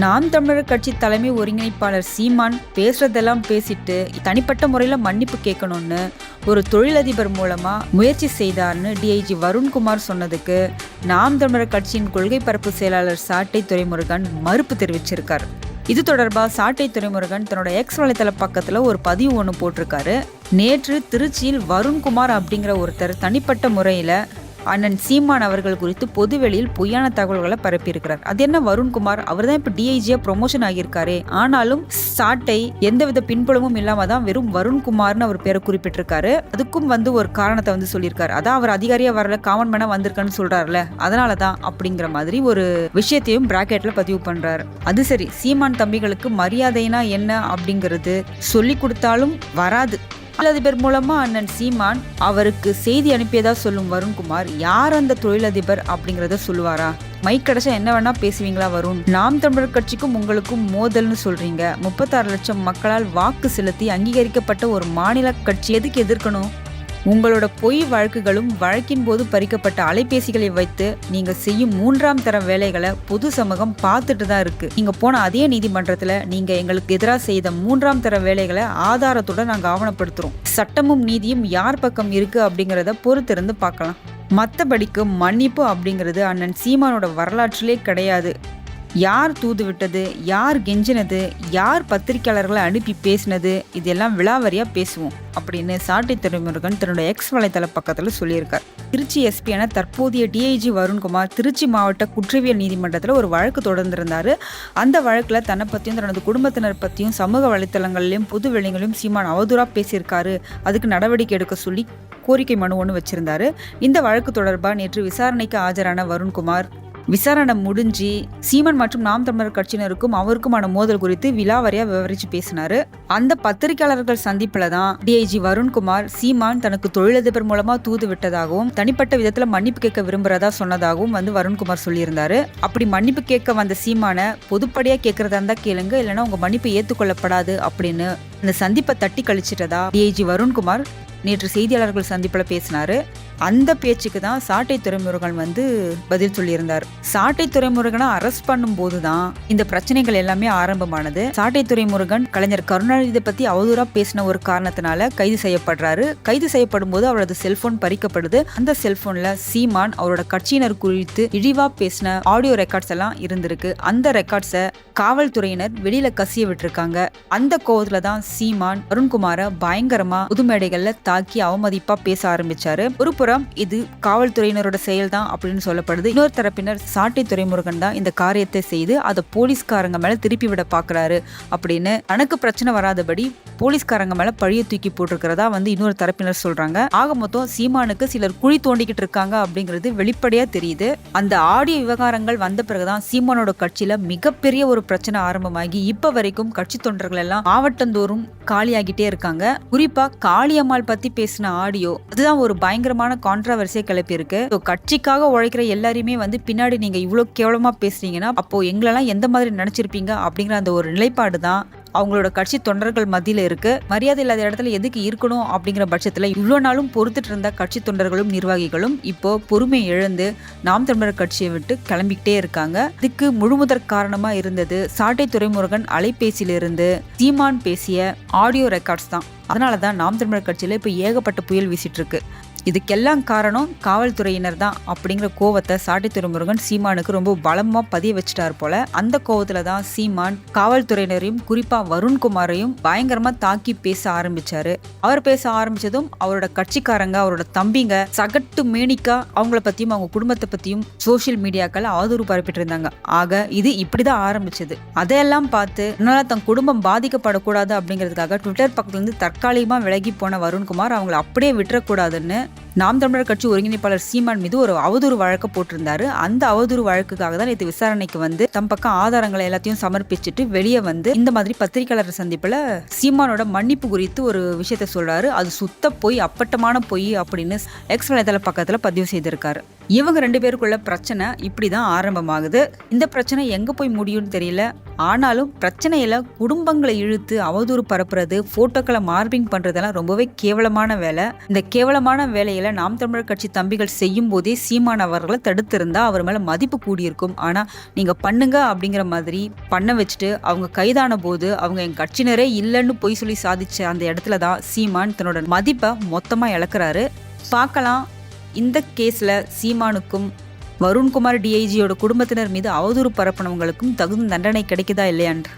நாம் தமிழர் கட்சி தலைமை ஒருங்கிணைப்பாளர் சீமான் பேசுறதெல்லாம் பேசிட்டு தனிப்பட்ட முறையில் மன்னிப்பு கேட்கணும்னு ஒரு தொழிலதிபர் மூலமா முயற்சி செய்தார்னு டிஐஜி வருண்குமார் சொன்னதுக்கு நாம் தமிழர் கட்சியின் கொள்கை பரப்பு செயலாளர் சாட்டை துரைமுருகன் மறுப்பு தெரிவிச்சிருக்கார். இது தொடர்பாக சாட்டை துறைமுருகன் தன்னோட எக்ஸ் வலைத்தள பக்கத்தில் ஒரு பதிவு ஒன்று போட்டிருக்காரு. நேற்று திருச்சியில் வருண்குமார் அப்படிங்கிற ஒருத்தர் தனிப்பட்ட முறையில் அண்ணன் சீமான் அவர்கள் குறித்து பொதுவெளியில் பொய்யான தகவல்களை பரப்பியிருக்கிறார். அது என்ன வருண்குமார்? அவர் தான் இப்போ டிஐஜியா ப்ரொமோஷன் ஆகியிருக்காரு. ஆனாலும் சாட்டை எந்தவித பின்புலமும் இல்லாம தான் வெறும் வருண்குமார்னு அவர் பேரை குறிப்பிட்டிருக்காரு. அதுக்கும் வந்து ஒரு காரணத்தை வந்து சொல்லியிருக்காரு. அதான் அவர் அதிகாரியா வரல காமன் மேனா வந்திருக்கான்னு சொல்றாருல அதனால தான் அப்படிங்கிற மாதிரி ஒரு விஷயத்தையும் பிராக்கெட்ல பதிவு பண்றாரு. அது சரி சீமான் தம்பிகளுக்கு மரியாதைனா என்ன அப்படிங்கிறது சொல்லி கொடுத்தாலும் வராது. தொழிலதிபர் மூலமா அண்ணன் சீமான் அவருக்கு செய்தி அனுப்பியதா சொல்லும் வருண்குமார் யார் அந்த தொழிலதிபர்? அப்படிங்கறத சொல்லுவாரா? மைக் கிடைச்சா என்ன வேணா பேசுவீங்களா வரும் நாம் தமிழர் கட்சிக்கும் உங்களுக்கும் மோதல்னு சொல்றீங்க. முப்பத்தாறு லட்சம் மக்களால் வாக்கு செலுத்தி அங்கீகரிக்கப்பட்ட ஒரு மாநில கட்சி எதுக்கு எதிர்க்கணும்? உங்களோட பொய் வழக்குகளும் வழக்கின் போது பறிக்கப்பட்ட அலைபேசிகளை வைத்து நீங்க செய்யும் மூன்றாம் தர வேலைகளை பொது சமூகம் பார்த்துட்டு தான் இருக்கு. நீங்க போன அதே நீதிமன்றத்துல நீங்க எங்களுக்கு எதிராக செய்த மூன்றாம் தர வேலைகளை ஆதாரத்துடன் நாங்க ஆவணப்படுத்துறோம். சட்டமும் நீதியும் யார் பக்கம் இருக்கு அப்படிங்கிறத பொறுத்திருந்து பார்க்கலாம். மற்றபடிக்கு மன்னிப்பு அப்படிங்கிறது அண்ணன் சீமானோட வரலாற்றிலே கிடையாது. யார் தூது விட்டது யார் கெஞ்சினது யார் பத்திரிக்கையாளர்களை அனுப்பி பேசினது இதெல்லாம் விழாவாரியாக பேசுவோம் அப்படின்னு சாட்டை துறைமுருகன் தன்னுடைய எக்ஸ் வலைத்தள பக்கத்தில் சொல்லியிருக்கார். திருச்சி எஸ்பியான தற்போதைய டிஐஜி வருண்குமார் திருச்சி மாவட்ட குற்றவியல் நீதிமன்றத்தில் ஒரு வழக்கு தொடர்ந்திருந்தார். அந்த வழக்கில் தன்னை பற்றியும் தனது குடும்பத்தினர் பற்றியும் சமூக வலைத்தளங்களிலும் பொது வெளிங்களையும் சீமான் அவதூறாக பேசியிருக்காரு. அதுக்கு நடவடிக்கை எடுக்க சொல்லி கோரிக்கை மனு ஒன்று வச்சிருந்தாரு. இந்த வழக்கு தொடர்பாக நேற்று விசாரணைக்கு ஆஜரான வருண்குமார் விசாரணை முடிஞ்சு சீமன் மற்றும் நாம் தமிழர் கட்சியினருக்கும் அவருக்குமான மோதல் குறித்து விலாவரியா விவரிச்சு பேசினாரு. அந்த பத்திரிகையாளர்கள் சந்திப்புல தான் டிஐஜி வருண்குமார் சீமான் தனக்கு தொழிலதிபர் மூலமா தூது விட்டதாகவும் தனிப்பட்ட விதத்துல மன்னிப்பு கேட்க விரும்புறதா சொன்னதாகவும் வந்து வருண்குமார் சொல்லியிருந்தாரு. அப்படி மன்னிப்பு கேட்க வந்த சீமான பொதுப்படியா கேட்கறதா இருந்தா கேளுங்க இல்லைன்னா உங்க மன்னிப்பு ஏத்துக்கொள்ளப்படாது அப்படின்னு இந்த சந்திப்பை தட்டி கழிச்சிட்டதா டிஐஜி வருண்குமார்? நேற்று செய்தியாளர்கள் சந்திப்பில் பேசினாரு. அந்த பேச்சுக்கு தான் சாட்டை துறைமுருகன் வந்து பதில் சொல்லியிருந்தார். சாட்டை துறைமுருகனை அரெஸ்ட் பண்ணும்போது தான் இந்த பிரச்சனைகள் எல்லாமே ஆரம்பமானது. சாட்டை துறைமுருகன் கலைஞர் கருணாநிதி பத்தி அவதூறா பேசின ஒரு காரணத்தினால கைது செய்யப்படுறாரு. கைது செய்யப்படும் போது அவரது செல்போன் பறிக்கப்படுது. அந்த செல்போன்ல சீமான் அவரோட கட்சியினர் குறித்து இழிவா பேசின ஆடியோ ரெக்கார்ட்ஸ் எல்லாம் இருந்திருக்கு. அந்த ரெக்கார்ட்ஸை காவல்துறையினர் வெளியில கசிய விட்டுருக்காங்க. அந்த கோவத்துல தான் சீமான் அருண்குமார பயங்கரமா புதுமேடைகள்ல தாக்கி அவமதிப்பா பேச ஆரம்பிச்சாரு. ஒரு புறம் இது காவல்துறையினரோட செயல் தான் அப்படின்னு சொல்லப்படுது. இன்னொரு தரப்பினர் சாட்டை துறைமுருகன் தான் இந்த காரியத்தை செய்து அதை போலீஸ்காரங்க மேல திருப்பி விட பாக்குறாரு அப்படின்னு. தனக்கு பிரச்சனை வராதபடி போலீஸ்காரங்க மேல பழிய தூக்கி போட்டிருக்கிறதா வந்து இன்னொரு தரப்பினர் சொல்றாங்க. ஆக மொத்தம் சீமானுக்கு சிலர் குழி தோண்டிக்கிட்டு இருக்காங்க அப்படிங்கிறது வெளிப்படையா தெரியுது. அந்த ஆடியோ விவகாரங்கள் வந்த பிறகுதான் சீமானோட கட்சியில மிகப்பெரிய ஒரு பிரச்சனை ஆரம்பமாகி இப்ப வரைக்கும் கட்சி தொண்டர்கள் எல்லாம் மாவட்டந்தோறும் காலியாகிட்டே இருக்காங்க. குறிப்பா காளியம்மாள் பத்தி பேசின ஆடியோ அதுதான் ஒரு பயங்கரமான கான்ட்ரவர்சியை கிளப்பி இருக்கு கட்சிக்காக உழைக்கிற எல்லாரையுமே வந்து பின்னாடி நீங்க இவ்வளவு கேவலமா பேசுறீங்கன்னா அப்போ எங்களெல்லாம் எந்த மாதிரி நினைச்சிருப்பீங்க அப்படிங்கிற அந்த ஒரு நிலைப்பாடு தான் அவங்களோட கட்சி தொண்டர்கள் மத்தியில் இருக்கு. மரியாதை இல்லாத இடத்துல எதுக்கு இருக்கணும் அப்படிங்கிற பட்சத்தில் இவ்வளோ நாளும் பொறுத்துட்டு இருந்த கட்சி தொண்டர்களும் நிர்வாகிகளும் இப்போ பொறுமை இழந்து நாம் தமிழர் கட்சியை விட்டு கிளம்பிக்கிட்டே இருக்காங்க. இதுக்கு முழுமுதற் காரணமா இருந்தது சாட்டை துறைமுருகன் அலைபேசியிலிருந்து சீமான் பேசிய ஆடியோ ரெக்கார்ட்ஸ் தான். அதனால தான் நாம் தமிழர் கட்சியில் இப்போ ஏகப்பட்ட புயல் வீசிட்டு இருக்கு. இதுக்கெல்லாம் காரணம் காவல்துறையினர் தான் அப்படிங்கிற கோவத்தை சாட்டை துறைமுருகன் சீமானுக்கு ரொம்ப பலமா பதிய வச்சுட்டார் போல. அந்த கோவத்துல தான் சீமான் காவல்துறையினரையும் குறிப்பா வருண்குமாரையும் பயங்கரமா தாக்கி பேச ஆரம்பிச்சாரு. அவர் பேச ஆரம்பிச்சதும் அவரோட கட்சிக்காரங்க அவரோட தம்பிங்க சகட்டு மேனிக்கா அவங்கள பத்தியும் அவங்க குடும்பத்தை பத்தியும் சோசியல் மீடியாக்கள் ஆதரவு பரப்பிட்டு இருந்தாங்க ஆக இது இப்படிதான் ஆரம்பிச்சது. அதையெல்லாம் பார்த்து என்னால தன் குடும்பம் பாதிக்கப்படக்கூடாது அப்படிங்கிறதுக்காக ட்விட்டர் பக்கத்துல இருந்து தற்காலிகமா விலகி போன வருண்குமார் அவங்கள அப்படியே விட்டுறக்கூடாதுன்னு நாம் தமிழர் கட்சி ஒருங்கிணைப்பாளர் சீமான் மீது ஒரு அவதூறு வழக்கு போட்டிருந்தாரு. அந்த அவதூறு வழக்குக்காக தான் நேற்று விசாரணைக்கு வந்து தம் பக்கம் ஆதாரங்களை எல்லாத்தையும் சமர்ப்பிச்சுட்டு வெளியே வந்து இந்த மாதிரி பத்திரிகையாளர் சந்திப்புல சீமானோட மன்னிப்பு குறித்து ஒரு விஷயத்த சொல்றாரு. அது சுத்த பொய் அப்பட்டமான பொய் அப்படின்னு எக்ஸ் வலைதள பக்கத்துல பதிவு செய்திருக்காரு. இவங்க ரெண்டு பேருக்குள்ள பிரச்சனை இப்படி தான் ஆரம்பமாகுது. இந்த பிரச்சனை எங்கே போய் முடியும்னு தெரியல. ஆனாலும் பிரச்சனையில் குடும்பங்களை இழுத்து அவதூறு பரப்புறது ஃபோட்டோக்களை மார்பிங் பண்ணுறதெல்லாம் ரொம்பவே கேவலமான வேலை. இந்த கேவலமான வேலையில் நாம் தமிழர் கட்சி தம்பிகள் செய்யும் போதே சீமான் அவர்களை தடுத்திருந்தா அவர் மேலே மதிப்பு கூடியிருக்கும். ஆனால் நீங்கள் பண்ணுங்க அப்படிங்கிற மாதிரி பண்ண வச்சுட்டு அவங்க கைதான போது அவங்க என் கட்சியினரே இல்லைன்னு பொய் சொல்லி சாதிச்ச அந்த இடத்துல தான் சீமான் தன்னோட மதிப்பை மொத்தமாக இழக்கிறாரு. பார்க்கலாம். இந்த கேஸில் சீமானுக்கும் வருண்குமார் டிஐஜியோட குடும்பத்தினர் மீது அவதூறு பரப்பினவங்களுக்கும் தகுந்த தண்டனை கிடைக்குதா இல்லையான்று